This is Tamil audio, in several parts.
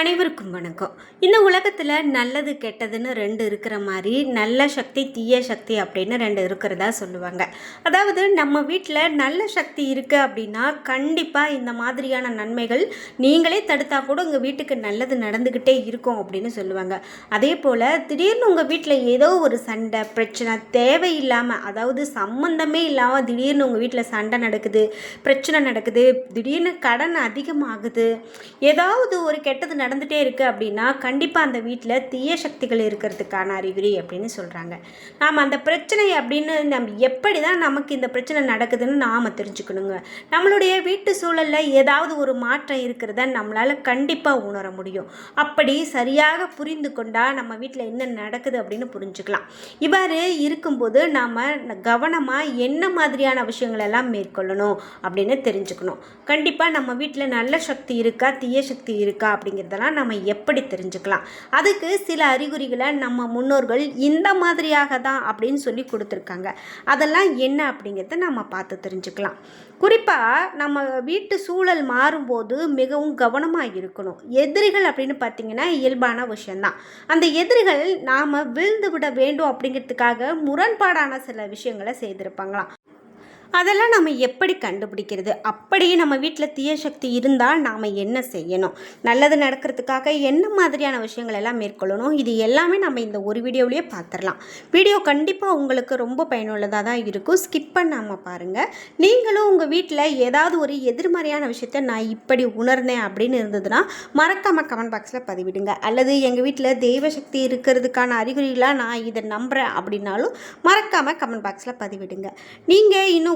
அனைவருக்கும் வணக்கம். இந்த உலகத்தில் நல்லது கெட்டதுன்னு ரெண்டு இருக்கிற மாதிரி நல்ல சக்தி தீய சக்தி அப்படின்னு ரெண்டு இருக்கிறதா சொல்லுவாங்க. அதாவது நம்ம வீட்டில் நல்ல சக்தி இருக்குது அப்படின்னா கண்டிப்பாக இந்த மாதிரியான நன்மைகள் நீங்களே தடுத்தா கூட உங்கள் வீட்டுக்கு நல்லது நடந்துக்கிட்டே இருக்கும் அப்படின்னு சொல்லுவாங்க. அதே போல் திடீர்னு உங்கள் வீட்டில் ஏதோ ஒரு சண்டை பிரச்சனை தேவையில்லாமல் அதாவது சம்மந்தமே இல்லாமல் திடீர்னு உங்கள் வீட்டில் சண்டை நடக்குது பிரச்சனை நடக்குது திடீர்னு கடன் அதிகமாகுது ஏதாவது ஒரு கெட்டது நடந்துகிட்டே இருக்குது அப்படின்னா கண்டிப்பாக அந்த வீட்டில் தீய சக்திகள் இருக்கிறதுக்கான அறிகுறி அப்படின்னு சொல்கிறாங்க நாம் அந்த பிரச்சனை அப்படின்னு நம்ம எப்படி தான் நமக்கு இந்த பிரச்சனை நடக்குதுன்னு நாம் தெரிஞ்சுக்கணுங்க. நம்மளுடைய வீட்டு சூழலில் ஏதாவது ஒரு மாற்றம் இருக்கிறத நம்மளால் கண்டிப்பாக உணர முடியும். அப்படி சரியாக புரிந்து கொண்டால் நம்ம வீட்டில் என்ன நடக்குது அப்படின்னு புரிஞ்சுக்கலாம். இவ்வாறு இருக்கும்போது நாம் கவனமாக என்ன மாதிரியான விஷயங்கள் எல்லாம் மேற்கொள்ளணும் அப்படின்னு தெரிஞ்சுக்கணும். கண்டிப்பாக நம்ம வீட்டில் நல்ல சக்தி இருக்கா தீய சக்தி இருக்கா அப்படிங்கிறதெல்லாம் நம்ம எப்படி தெரிஞ்சுக்கலாம்? அதுக்கு சில அறிகுறிகளை நம்ம முன்னோர்கள் இந்த மாதிரியாக தான் அப்படின்னு சொல்லி கொடுத்துருக்காங்க. அதெல்லாம் என்ன அப்படிங்கிறத நம்ம பார்த்து தெரிஞ்சுக்கலாம். குறிப்பாக நம்ம வீட்டு சூழல் மாறும்போது மிகவும் கவனமாக இருக்கணும். எதிரிகள் அப்படின்னு பார்த்தீங்கன்னா இயல்பான விஷயந்தான் அந்த எதிரிகள் நாம் விழுந்து விட வேண்டும் அப்படிங்கிறதுக்காக முரண்பாடான சில விஷயங்களை செய்திருப்பாங்களாம். அதெல்லாம் நம்ம எப்படி கண்டுபிடிக்கிறது? அப்படியே நம்ம வீட்டில் தீய சக்தி இருந்தால் நாம் என்ன செய்யணும்? நல்லது நடக்கிறதுக்காக என்ன மாதிரியான விஷயங்கள் எல்லாம் மேற்கொள்ளணும்? இது எல்லாமே நம்ம இந்த ஒரு வீடியோவிலேயே பார்த்துடலாம் வீடியோ கண்டிப்பாக உங்களுக்கு ரொம்ப பயனுள்ளதாக தான் இருக்கும். ஸ்கிப் பண்ணாமல் பாருங்கள் நீங்களும் உங்கள் வீட்டில் ஏதாவது ஒரு எதிர்மறையான விஷயத்த நான் இப்படி உணர்ந்தேன் அப்படின்னு இருந்ததுன்னா மறக்காமல் கமெண்ட் பாக்ஸில் பதிவிடுங்க. அல்லது எங்கள் வீட்டில் தெய்வ சக்தி இருக்கிறதுக்கான அறிகுறிகளாக நான் இதை நம்புகிறேன் அப்படின்னாலும் மறக்காமல் கமெண்ட் பாக்ஸில் பதிவிடுங்க. நீங்கள் இன்னும்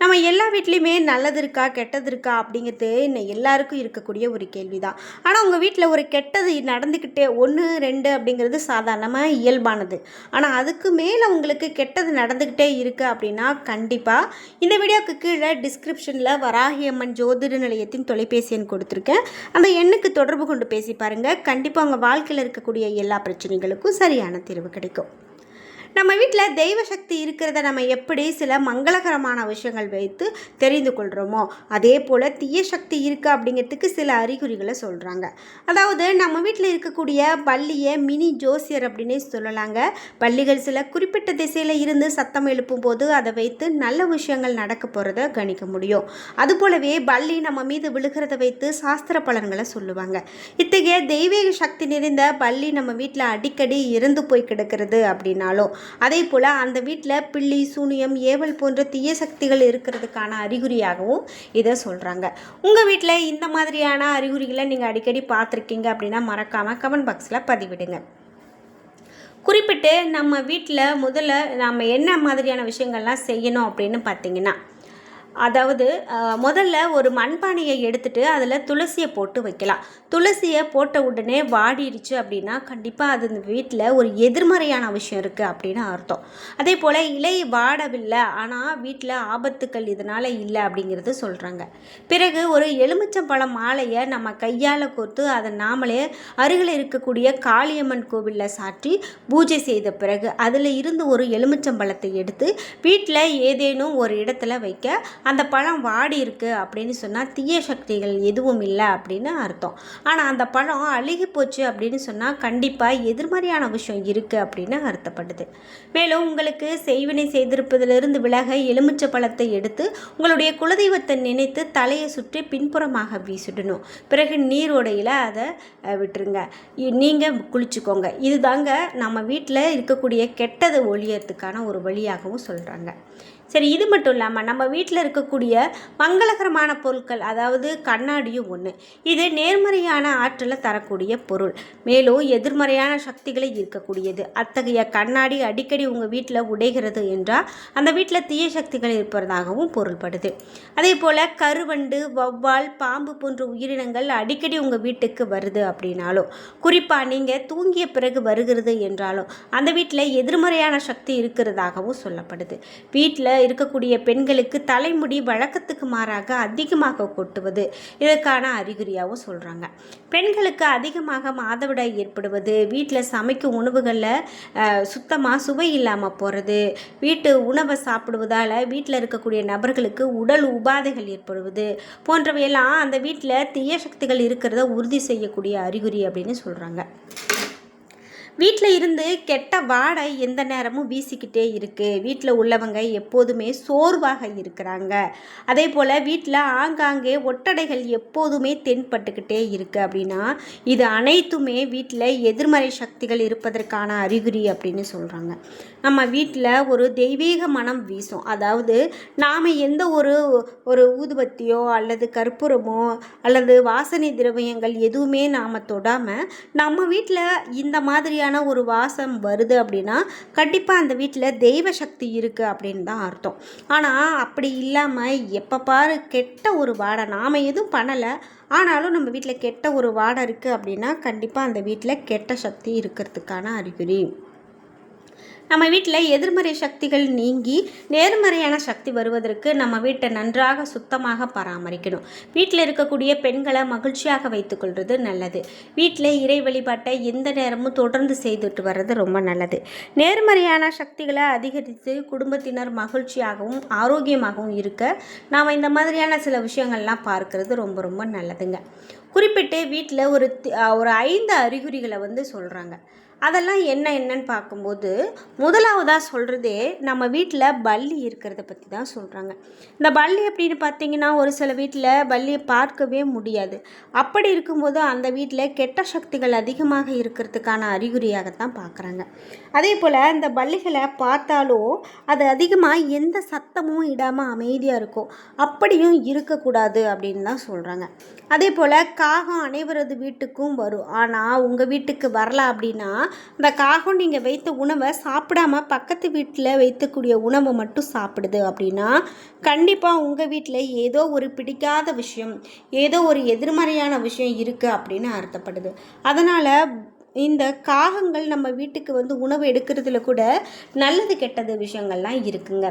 நம்ம எல்லா வீட்லேயுமே நல்லது இருக்கா கெட்டது இருக்கா அப்படிங்கிறது இன்னும் எல்லாருக்கும் இருக்கக்கூடிய ஒரு கேள்வி தான் ஆனால் உங்கள் வீட்டில் ஒரு கெட்டது நடந்துக்கிட்டே ஒன்று ரெண்டு அப்படிங்கிறது சாதாரணமாக இயல்பானது. ஆனால் அதுக்கு மேலே உங்களுக்கு கெட்டது நடந்துக்கிட்டே இருக்குது அப்படின்னா கண்டிப்பாக இந்த வீடியோக்கு கீழே டிஸ்கிரிப்ஷனில் வராகியம்மன் ஜோதிட நிலையத்தின் தொலைபேசி எண் கொடுத்துருக்கேன். அந்த எண்ணுக்கு தொடர்பு கொண்டு பேசி பாருங்கள் கண்டிப்பாக உங்கள் வாழ்க்கையில் இருக்கக்கூடிய எல்லா பிரச்சனைகளுக்கும் சரியான தீர்வு கிடைக்கும். நம்ம வீட்டில் தெய்வ சக்தி இருக்கிறத நம்ம எப்படி சில மங்களகரமான விஷயங்கள் வைத்து தெரிந்து கொள்கிறோமோ அதே போல் தீய சக்தி இருக்குது அப்படிங்கிறதுக்கு சில அறிகுறிகளை சொல்கிறாங்க அதாவது நம்ம வீட்டில் இருக்கக்கூடிய பள்ளியை மினி ஜோசியர் அப்படின்னே சொல்லலாங்க. பள்ளிகள் சில குறிப்பிட்ட திசையில் இருந்து சத்தம் எழுப்பும் போது அதை வைத்து நல்ல விஷயங்கள் நடக்க போகிறத கணிக்க முடியும். அதுபோலவே பள்ளி நம்ம மீது விழுகிறத வைத்து சாஸ்திர பலன்களை சொல்லுவாங்க. இத்தகைய தெய்வீக சக்தி நிறைந்த பள்ளி நம்ம வீட்டில் அடிக்கடி இறந்து போய் கிடக்கிறது அப்படின்னாலும் அதே போல் அந்த வீட்டில் பில்லி சூனியம் ஏவல் போன்ற தீய சக்திகள் இருக்கிறதுக்கான அறிகுறியாகவும் இதை சொல்கிறாங்க உங்கள் வீட்டில் இந்த மாதிரியான அறிகுறிகளை நீங்கள் அடிக்கடி பார்த்துருக்கீங்க அப்படின்னா மறக்காமல் கமெண்ட் பாக்ஸில் பதிவிடுங்க. குறிப்பிட்டு நம்ம வீட்டில் முதல்ல நம்ம என்ன மாதிரியான விஷயங்கள்லாம் செய்யணும் அப்படின்னு பார்த்தீங்கன்னா அதாவது முதல்ல ஒரு மண்பானையை எடுத்துட்டு அதில் துளசியை போட்டு வைக்கலாம். துளசியை போட்ட உடனே வாடிடுச்சு அப்படின்னா கண்டிப்பாக அது இந்த வீட்டில் ஒரு எதிர்மறையான விஷயம் இருக்குது அப்படின்னு அர்த்தம். அதே போல் இலை வாடவில்லை ஆனால் வீட்டில் ஆபத்துக்கள் இதனால் இல்லை அப்படிங்கிறது சொல்கிறாங்க பிறகு ஒரு எலுமிச்சம்பழம் மாலையை நம்ம கையால் கோர்த்து அதை நாமளே அருகில் இருக்கக்கூடிய காளியம்மன் கோவிலில் சாற்றி பூஜை செய்த பிறகு அதில் இருந்து ஒரு எலுமிச்சம்பழத்தை எடுத்து வீட்டில் ஏதேனும் ஒரு இடத்துல வைக்க அந்த பழம் வாடி இருக்குது அப்படின்னு சொன்னால் தீய சக்திகள் எதுவும் இல்லை அப்படின்னு அர்த்தம். ஆனால் அந்த பழம் அழுகி போச்சு அப்படின்னு சொன்னால் கண்டிப்பாக எதிர்மறையான விஷயம் இருக்குது அப்படின்னு அர்த்தப்படுது. மேலும் உங்களுக்கு செய்வினை செய்திருப்பதிலிருந்து விலக எலுமிச்சை பழத்தை எடுத்து உங்களுடைய குலதெய்வத்தை நினைத்து தலையை சுற்றி பின்புறமாக வீசிடணும். பிறகு நீரோடையில் அதை விட்டுருங்க. நீங்கள் குளிச்சுக்கோங்க. இதுதாங்க நம்ம வீட்டில் இருக்கக்கூடிய கெட்டதை ஒழியறதுக்கான ஒரு வழியாகவும் சொல்கிறாங்க சரி இது மட்டும் இல்லாமல் நம்ம வீட்டில் இருக்கக்கூடிய மங்களகரமான பொருட்கள் அதாவது கண்ணாடியும் ஒன்று இது நேர்மறையான ஆற்றலை தரக்கூடிய பொருள். மேலும் எதிர்மறையான சக்திகளை ஈர்க்கக்கூடியது. அத்தகைய கண்ணாடி அடிக்கடி உங்கள் வீட்டில் உடைகிறது என்றால் அந்த வீட்டில் தீய சக்திகள் இருப்பதாகவும் பொருள்படுது. அதே போல் கருவண்டு வௌவால் பாம்பு போன்ற உயிரினங்கள் அடிக்கடி உங்கள் வீட்டுக்கு வருது அப்படின்னாலும் குறிப்பாக நீங்கள் தூங்கிய பிறகு வருகிறது என்றாலும் அந்த வீட்டில் எதிர்மறையான சக்தி இருக்கிறதாகவும் சொல்லப்படுது. வீட்டில் இருக்கக்கூடிய பெண்களுக்கு தலை தலைமுடி வழக்கத்துக்கு மாறாக அதிகமாக கொட்டுவது. இதற்கான அறிகுறியாகவும் சொல்கிறாங்க பெண்களுக்கு அதிகமாக மாதவிடாய் ஏற்படுவது வீட்டில் சமைக்கும் உணவுகளில் சுத்தமாக சுவை இல்லாமல் போகிறது வீட்டு உணவை சாப்பிடுவதால் வீட்டில் இருக்கக்கூடிய நபர்களுக்கு உடல் உபாதைகள் ஏற்படுவது போன்றவையெல்லாம் அந்த வீட்டில் தீய சக்திகள் இருக்கிறத உறுதி செய்யக்கூடிய அறிகுறி அப்படின்னு சொல்கிறாங்க வீட்டில் இருந்து கெட்ட வாடை எந்த நேரமும் வீசிக்கிட்டே இருக்குது வீட்டில் உள்ளவங்க எப்போதுமே சோர்வாக இருக்கிறாங்க. அதே போல் வீட்டில் ஆங்காங்கே ஒட்டடைகள் எப்போதுமே தென்பட்டுக்கிட்டே இருக்குது அப்படின்னா இது அனைத்துமே வீட்டில் எதிர்மறை சக்திகள் இருப்பதற்கான அறிகுறி அப்படின்னு சொல்கிறாங்க நம்ம வீட்டில் ஒரு தெய்வீக மனம் வீசும். அதாவது நாம் எந்த ஒரு ஒரு ஊதுபத்தியோ அல்லது கற்பூரமோ அல்லது வாசனை திரவியங்கள் எதுவுமே நாம் தொடாமல் நம்ம வீட்டில் இந்த மாதிரியான ஒரு வாசம் வருது அப்படின்னா கண்டிப்பாக அந்த வீட்டில் தெய்வ சக்தி இருக்குது அப்படின்னு தான் அர்த்தம். ஆனால் அப்படி இல்லாமல் எப்போ பாரு கெட்ட ஒரு வாடை நாம் எதுவும் பண்ணலை. ஆனாலும் நம்ம வீட்டில் கெட்ட ஒரு வாடை இருக்குது அப்படின்னா கண்டிப்பாக அந்த வீட்டில் கெட்ட சக்தி இருக்கிறதுக்கான அறிகுறி. நம்ம வீட்டில் எதிர்மறை சக்திகள் நீங்கி நேர்மறையான சக்தி வருவதற்கு நம்ம வீட்டை நன்றாக சுத்தமாக பராமரிக்கணும். வீட்டில் இருக்கக்கூடிய பெண்களை மகிழ்ச்சியாக வைத்துக்கொள்வது நல்லது. வீட்டில் இறை வழிபாட்டை எந்த நேரமும் தொடர்ந்து செய்துட்டு வர்றது ரொம்ப நல்லது. நேர்மறையான சக்திகளை அதிகரித்து குடும்பத்தினர் மகிழ்ச்சியாகவும் ஆரோக்கியமாகவும் இருக்க நாம் இந்த மாதிரியான சில விஷயங்கள்லாம் பார்க்கறது ரொம்ப ரொம்ப நல்லதுங்க. குறிப்பிட்டு வீட்டில் ஒரு ஒரு ஐந்து அறிகுறிகளை வந்து சொல்கிறாங்க அதெல்லாம் என்ன என்னன்னு பார்க்கும்போது முதலாவதாக சொல்கிறதே நம்ம வீட்டில் பல்லி இருக்கிறத பற்றி தான் சொல்கிறாங்க இந்த பல்லி அப்படின்னு பார்த்தீங்கன்னா ஒரு சில வீட்டில் பல்லியை பார்க்கவே முடியாது. அப்படி இருக்கும்போது அந்த வீட்டில் கெட்ட சக்திகள் அதிகமாக இருக்கிறதுக்கான அறிகுறியாகத்தான் பார்க்குறாங்க. அதே போல் இந்த பள்ளிகளை பார்த்தாலும் அது அதிகமாக எந்த சத்தமும் இடாமல் அமைதியாக இருக்கும். அப்படியும் இருக்கக்கூடாது அப்படின்னு தான் சொல்கிறாங்க அதே போல் காகம் அனைவரது வீட்டுக்கும் வரும். ஆனால் உங்கள் வீட்டுக்கு வரல அப்படின்னா இந்த காகம் நீங்கள் வைத்த உணவை சாப்பிடாம பக்கத்து வீட்டில் வைத்தக்கூடிய உணவை மட்டும் சாப்பிடுது அப்படின்னா கண்டிப்பாக உங்கள் வீட்டில் ஏதோ ஒரு பிடிக்காத விஷயம் ஏதோ ஒரு எதிர்மறையான விஷயம் இருக்குது அப்படின்னு அர்த்தப்படுது. அதனால் இந்த காகங்கள் நம்ம வீட்டுக்கு வந்து உணவு எடுக்கிறதுல கூட நல்லது கெட்டது விஷயங்கள்லாம் இருக்குங்க.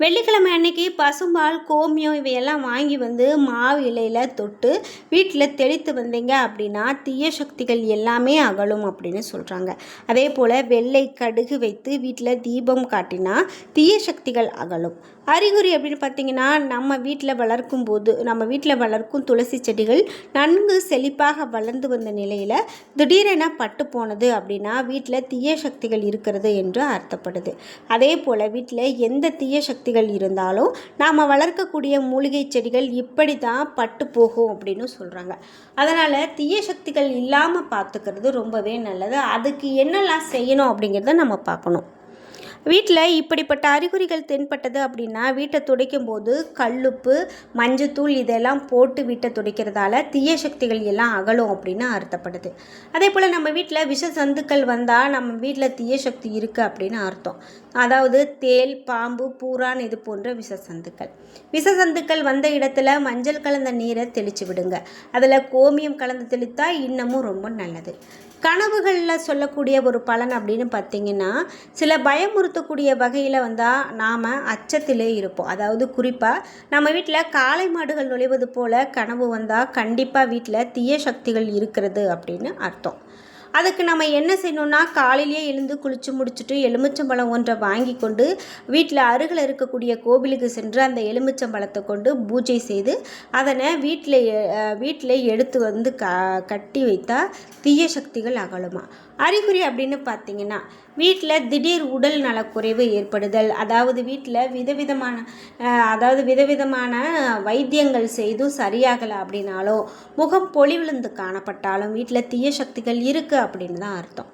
வெள்ளிக்கிழமை அன்னைக்கு பசும்பால் கோமியம் இவையெல்லாம் வாங்கி வந்து மாவு இலையில் தொட்டு வீட்டில் தெளித்து வந்தீங்க அப்படின்னா தீய சக்திகள் எல்லாமே அகலும் அப்படின்னு சொல்கிறாங்க அதே போல் வெள்ளை கடுகு வைத்து வீட்டில் தீபம் காட்டினா தீய சக்திகள் அகலும். அறிகுறி அப்படின்னு பார்த்தீங்கன்னா நம்ம வீட்டில் வளர்க்கும் போது நம்ம வீட்டில் வளர்க்கும் துளசி செடிகள் நன்கு செழிப்பாக வளர்ந்து வந்த நிலையில் திடீரென பட்டு போனது அப்படின்னா வீட்டில் தீய சக்திகள் இருக்கிறது என்று அர்த்தப்படுது. அதே போல் வீட்டில் எந்த தீய சக்திகள் இருந்தாலும் நாம் வளர்க்கக்கூடிய மூலிகை செடிகள் இப்படி தான் பட்டு போகும் அப்படின்னு சொல்கிறாங்க அதனால் தீய சக்திகள் இல்லாமல் பார்த்துக்கிறது ரொம்பவே நல்லது. அதுக்கு என்னெல்லாம் செய்யணும் அப்படிங்கிறத நம்ம பார்க்கணும். வீட்டில் இப்படிப்பட்ட அறிகுறிகள் தென்பட்டது அப்படின்னா வீட்டை துடைக்கும் போது கல்லுப்பு மஞ்சத்தூள் இதெல்லாம் போட்டு வீட்டை துடைக்கிறதால தீய சக்திகள் எல்லாம் அகலும் அப்படின்னு அர்த்தப்படுது. அதே போல் நம்ம வீட்டில் விஷ சந்துக்கள் வந்தால் நம்ம வீட்டில் தீய சக்தி இருக்குது அப்படின்னு அர்த்தம். அதாவது தேல் பாம்பு பூரான் இது போன்ற விஷ சந்துக்கள். விஷ சந்துக்கள் வந்த இடத்துல மஞ்சள் கலந்த நீரை தெளித்து விடுங்க. அதில் கோமியம் கலந்து தெளித்தா இன்னமும் ரொம்ப நல்லது. கனவுகளில் சொல்லக்கூடிய ஒரு பலன் அப்படின்னு பார்த்தீங்கன்னா சில பயமுறுத்தக்கூடிய வகையில் வந்தால் நாம் அச்சத்திலே இருப்போம். அதாவது குறிப்பாக நம்ம வீட்டில் காளை மாடுகள் நுழைவது போல் கனவு வந்தால் கண்டிப்பாக வீட்டில் தீய சக்திகள் இருக்கிறது அப்படின்னு அர்த்தம். அதுக்கு நம்ம என்ன செய்யணும்னா காலையிலேயே எழுந்து குளித்து முடிச்சுட்டு எலுமிச்சம்பழம் ஒன்றை வாங்கி கொண்டு வீட்டில் அருகில் இருக்கக்கூடிய கோவிலுக்கு சென்று அந்த எலுமிச்சம்பழத்தை கொண்டு பூஜை செய்து அதனை வீட்டில் வீட்டில் எடுத்து வந்து க கட்டி வைத்தால் தீய சக்திகள் அகலுமா. அறிகுறி அப்படின்னு பார்த்தீங்கன்னா வீட்டில் திடீர் உடல் நலக்குறைவு ஏற்படுதல். அதாவது வீட்டில் விதவிதமான அதாவது விதவிதமான வைத்தியங்கள் செய்தும் சரியாகலை அப்படின்னாலோ முகம் பொலிவிழுந்து காணப்பட்டாலும் வீட்டில் தீய சக்திகள் இருக்குது அப்படின்னு தான் அர்த்தம்.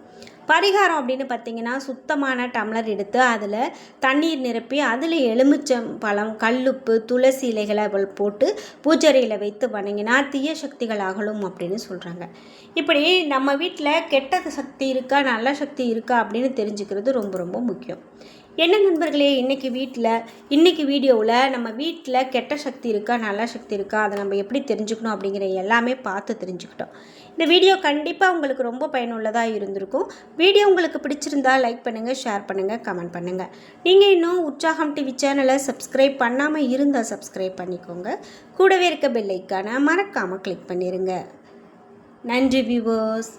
பரிகாரம் அப்படின்னு பார்த்தீங்கன்னா சுத்தமான டம்ளர் எடுத்து அதில் தண்ணீர் நிரப்பி அதில் எலுமிச்சம் பழம் கல்லுப்பு துளசி இலைகளை போட்டு பூச்சரியில் வைத்து வணங்கினா தீய சக்திகள் அகலும் அப்படின்னு சொல்கிறாங்க இப்படி நம்ம வீட்டில் கெட்ட சக்தி இருக்கா நல்ல சக்தி இருக்கா அப்படின்னு தெரிஞ்சுக்கிறது ரொம்ப ரொம்ப முக்கியம். என்ன நண்பர்களே இன்றைக்கி வீட்டில் இன்றைக்கி வீடியோவில் நம்ம வீட்டில் கெட்ட சக்தி இருக்கா நல்ல சக்தி இருக்கா அதை நம்ம எப்படி தெரிஞ்சுக்கணும் அப்படிங்கிற எல்லாமே பார்த்து தெரிஞ்சுக்கிட்டோம். இந்த வீடியோ கண்டிப்பாக உங்களுக்கு ரொம்ப பயனுள்ளதாக இருந்திருக்கும். வீடியோ உங்களுக்கு பிடிச்சிருந்தா லைக் பண்ணுங்கள் ஷேர் பண்ணுங்கள் கமெண்ட் பண்ணுங்கள் நீங்கள் இன்னும் உற்சாகம் டிவி சேனலை சப்ஸ்கிரைப் பண்ணாமல் இருந்தால் சப்ஸ்கிரைப் பண்ணிக்கோங்க. கூடவே இருக்க பெல் ஐக்கானை மறக்காமல் கிளிக் பண்ணிடுங்க நன்றி வியூவர்ஸ்